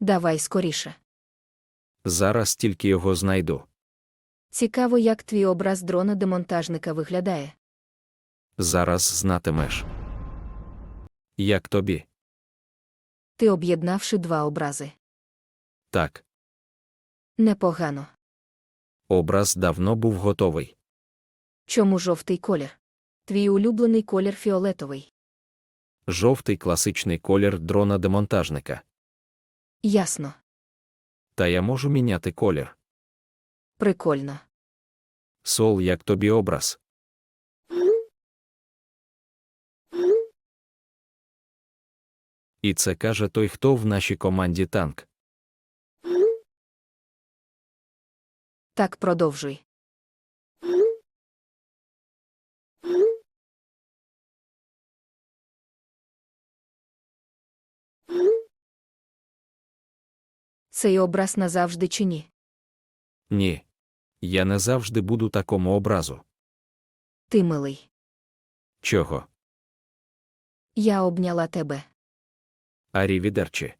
Давай скоріше. Зараз тільки його знайду. Цікаво, як твій образ дрона демонтажника виглядає. Зараз знатимеш. Як тобі? Ти об'єднавши два образи. Так, Непогано. образ давно був готовий. Чому жовтий колір? Твій улюблений колір фіолетовий. Жовтий класичний колір дрона демонтажника. Ясно. Та я можу міняти колір. Прикольно. Сол, як тобі образ. І це каже той, хто в нашій команді танк. Так продовжуй. Цей образ назавжди чи ні? Ні. Я не завжди буду такому образу. Ти милий. Чого? Я обняла тебе. Арівідерчі.